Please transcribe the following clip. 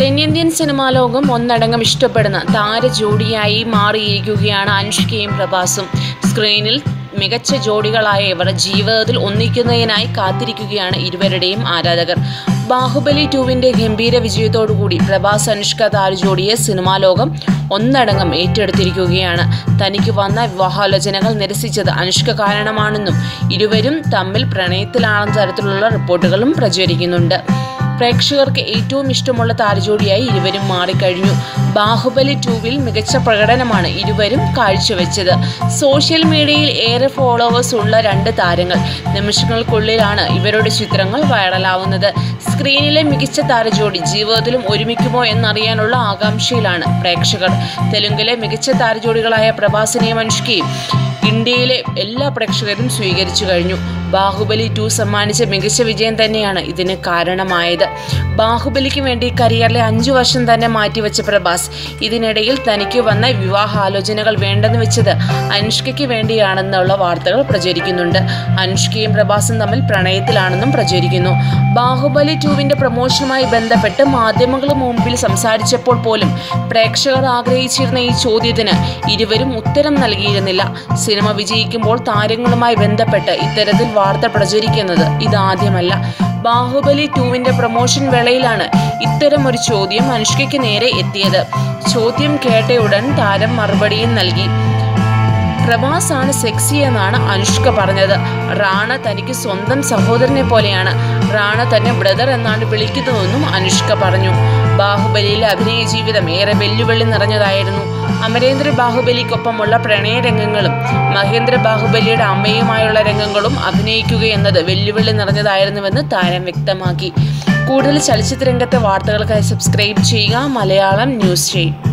തെന്നിന്ത്യൻ സിനിമാ ലോകം ഒന്നടങ്കം ഇഷ്ടപ്പെടുന്ന താരജോഡിയായി മാറിയിരിക്കുകയാണ് അനുഷ്കയും പ്രഭാസും. സ്ക്രീനിൽ മികച്ച ജോഡികളായ ഇവർ ജീവിതത്തിൽ ഒന്നിക്കുന്നതിനായി കാത്തിരിക്കുകയാണ് ഇരുവരുടെയും ആരാധകർ. ബാഹുബലി ടുവിന്റെ ഗംഭീര വിജയത്തോടുകൂടി പ്രഭാസ് അനുഷ്ക താരജോഡിയെ സിനിമാ ലോകം ഒന്നടങ്കം ഏറ്റെടുത്തിരിക്കുകയാണ്. തനിക്ക് വന്ന വിവാഹാലോചനകൾ നിരസിച്ചത് അനുഷ്ക കാരണമാണെന്നും ഇരുവരും തമ്മിൽ പ്രണയത്തിലാണെന്ന തരത്തിലുള്ള റിപ്പോർട്ടുകളും പ്രചരിക്കുന്നുണ്ട്. പ്രേക്ഷകർക്ക് ഏറ്റവും ഇഷ്ടമുള്ള താരജോഡിയായി ഇരുവരും മാറിക്കഴിഞ്ഞു. ബാഹുബലി ടൂവിൽ മികച്ച പ്രകടനമാണ് ഇരുവരും കാഴ്ചവെച്ചത്. സോഷ്യൽ മീഡിയയിൽ ഏറെ ഫോളോവേഴ്സ് ഉള്ള രണ്ട് താരങ്ങൾ. നിമിഷങ്ങൾക്കുള്ളിലാണ് ഇവരുടെ ചിത്രങ്ങൾ വൈറലാവുന്നത്. സ്ക്രീനിലെ മികച്ച താരജോഡി ജീവിതത്തിലും ഒരുമിക്കുമോ എന്നറിയാനുള്ള ആകാംക്ഷയിലാണ് പ്രേക്ഷകർ. തെലുങ്കിലെ മികച്ച താരജോഡികളായ പ്രഭാസിനെയും അനുഷ്കയും ഇന്ത്യയിലെ എല്ലാ പ്രേക്ഷകരും സ്വീകരിച്ചു കഴിഞ്ഞു. ബാഹുബലി ടു സമ്മാനിച്ച മികച്ച വിജയം തന്നെയാണ് ഇതിന് കാരണമായത്. ബാഹുബലിക്ക് വേണ്ടി കരിയറിലെ അഞ്ചു വർഷം തന്നെ മാറ്റിവെച്ച പ്രഭാസ് ഇതിനിടയിൽ തനിക്ക് വന്ന വിവാഹാലോചനകൾ വേണ്ടെന്ന് വെച്ചത് അനുഷ്കയ്ക്ക് വേണ്ടിയാണെന്നുള്ള വാർത്തകൾ പ്രചരിക്കുന്നുണ്ട്. അനുഷ്കയും പ്രഭാസും തമ്മിൽ പ്രണയത്തിലാണെന്നും പ്രചരിക്കുന്നു. ബാഹുബലി ടുവിന്റെ പ്രമോഷനുമായി ബന്ധപ്പെട്ട് മാധ്യമങ്ങൾക്ക് മുമ്പിൽ സംസാരിച്ചപ്പോൾ പോലും പ്രേക്ഷകർ ആഗ്രഹിച്ചിരുന്ന ഈ ചോദ്യത്തിന് ഇരുവരും ഉത്തരം നൽകിയിരുന്നില്ല. സിനിമ വിജയിക്കുമ്പോൾ താരങ്ങളുമായി ബന്ധപ്പെട്ട് ഇത്തരത്തിൽ വാർത്ത പ്രചരിക്കുന്നത് ഇതാദ്യമല്ല. ബാഹുബലി ടുവിന്റെ പ്രൊമോഷൻ വേളയിലാണ് ഇത്തരം ഒരു ചോദ്യം അനുഷ്കയ്ക്ക് നേരെ എത്തിയത്. ചോദ്യം കേട്ടയുടൻ താരം മറുപടിയും നൽകി. പ്രഭാസ് ആണ് സെക്സി എന്നാണ് അനുഷ്ക പറഞ്ഞത്. റാണ തനിക്ക് സ്വന്തം സഹോദരനെ പോലെയാണ്. റാണ തന്നെ ബ്രദർ എന്നാണ് വിളിക്കുന്നതെന്നും അനുഷ്ക പറഞ്ഞു. ബാഹുബലിയിലെ അഭിനയ ജീവിതം ഏറെ വെല്ലുവിളി നിറഞ്ഞതായിരുന്നു. അമരേന്ദ്ര ബാഹുബലിക്കൊപ്പമുള്ള പ്രണയരംഗങ്ങളും മഹേന്ദ്ര ബാഹുബലിയുടെ അമ്മയുമായുള്ള രംഗങ്ങളും അഭിനയിക്കുക എന്നത് വെല്ലുവിളി നിറഞ്ഞതായിരുന്നുവെന്ന് താരം വ്യക്തമാക്കി. കൂടുതൽ ചലച്ചിത്രരംഗത്തെ വാർത്തകൾക്കായി സബ്സ്ക്രൈബ് ചെയ്യുക. മലയാളം ന്യൂസ് ചെയ്യും.